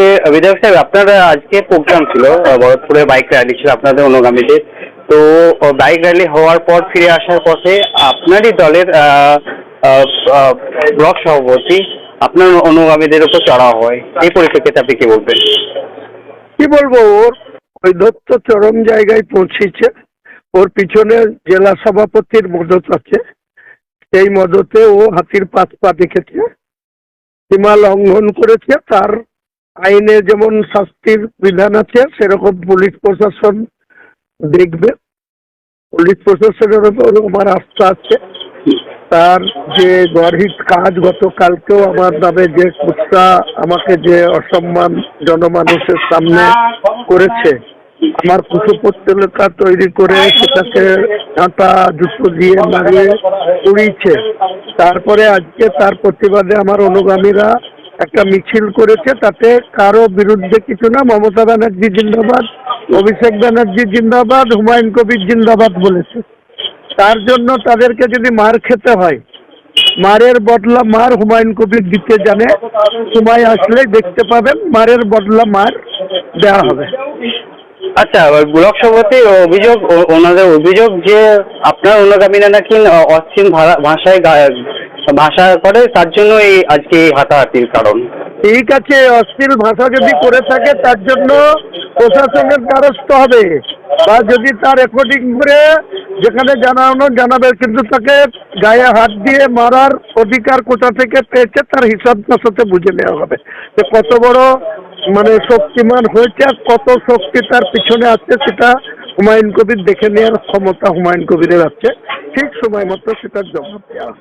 বলছি বিধায়ক সাহেব, আপনার আজকে প্রোগ্রাম ছিল ভরতপুরে বাইক র্যালি ছিল আপনাদের অনুগামীদের। তো বাইক র্যালি হওয়ার পর, ফিরে আসার পথে আপনারই দলের ব্লক সভাপতি, আপনার অনুগামীদের উপর চড়াও হয়। এই পরিপ্রেক্ষিতে আপনি কি বলবেন? কি বলব, ওর ঔদ্ধত্য চরম জায়গায় পৌঁছেছে। ওর পিছনে জেলা সভাপতির মদত আছে। সেই মদতে ও হাতির পাত পা দেখেছে, সীমা লঙ্ঘন করেছে, তার আইনে যেমন শাস্তির বিধান আছে, সেরকম পুলিশ প্রশাসন দেখবে। পুলিশ প্রশাসনের উপর আমার আস্থা আছে। তার যে গর্হিত কাজ গতকালকেও আমার নামে যে কুৎসা আমাকে যে অসম্মান জনমানুষের সামনে করেছে, আমার কুশপত্রিকা তৈরি করে সেটাকে কাঁটা জুতো দিয়ে মারিয়ে উড়িয়েছে। তারপরে আজকে তার প্রতিবাদে আমার অনুগামীরা একটা মিছিল করেছে, তাতে কারও বিরুদ্ধে কিছু না, মমতা ব্যানার্জি জিন্দাবাদ, অভিষেক ব্যানার্জি জিন্দাবাদ, হুমায়ুন কবির জিন্দাবাদ বলেছে। তার জন্য তাদেরকে যদি মার খেতে হয়, মারের বদলা মার হুমায়ুন কবির দিতে জানে, সময় আসলে দেখতে পাবেন, মারের বদলা মার দেওয়া হবে। আচ্ছা ব্লক সভাপতির অভিযোগ ওনাদের অভিযোগ যে আপনার অনুগামীরা নাকি অশ্লীল ভাষায় ভাষা করে, তার জন্য এই আজকে এই হাতাহাতির কারণ। ঠিক আছে, অশ্লীল ভাষা যদি করে থাকে, তার জন্য প্রশাসনের দ্বারস্থ হবে। বা যদি তার রেকর্ডিং করে যেখানে জানানো জানাবে, কিন্তু তাকে গায়ে হাত দিয়ে মারার অধিকার কোথা থেকে পেয়েছে, তার হিসাব তার সাথে বুঝে নেওয়া হবে। যে কত বড় মানে শক্তিমান হয়েছে আর কত শক্তি তার পিছনে আছে, সেটা হুমায়ুন কবির দেখে নেওয়ার ক্ষমতা হুমায়ুন কবিরের আছে। ঠিক সময় মতো সেটার জবাব দেওয়া।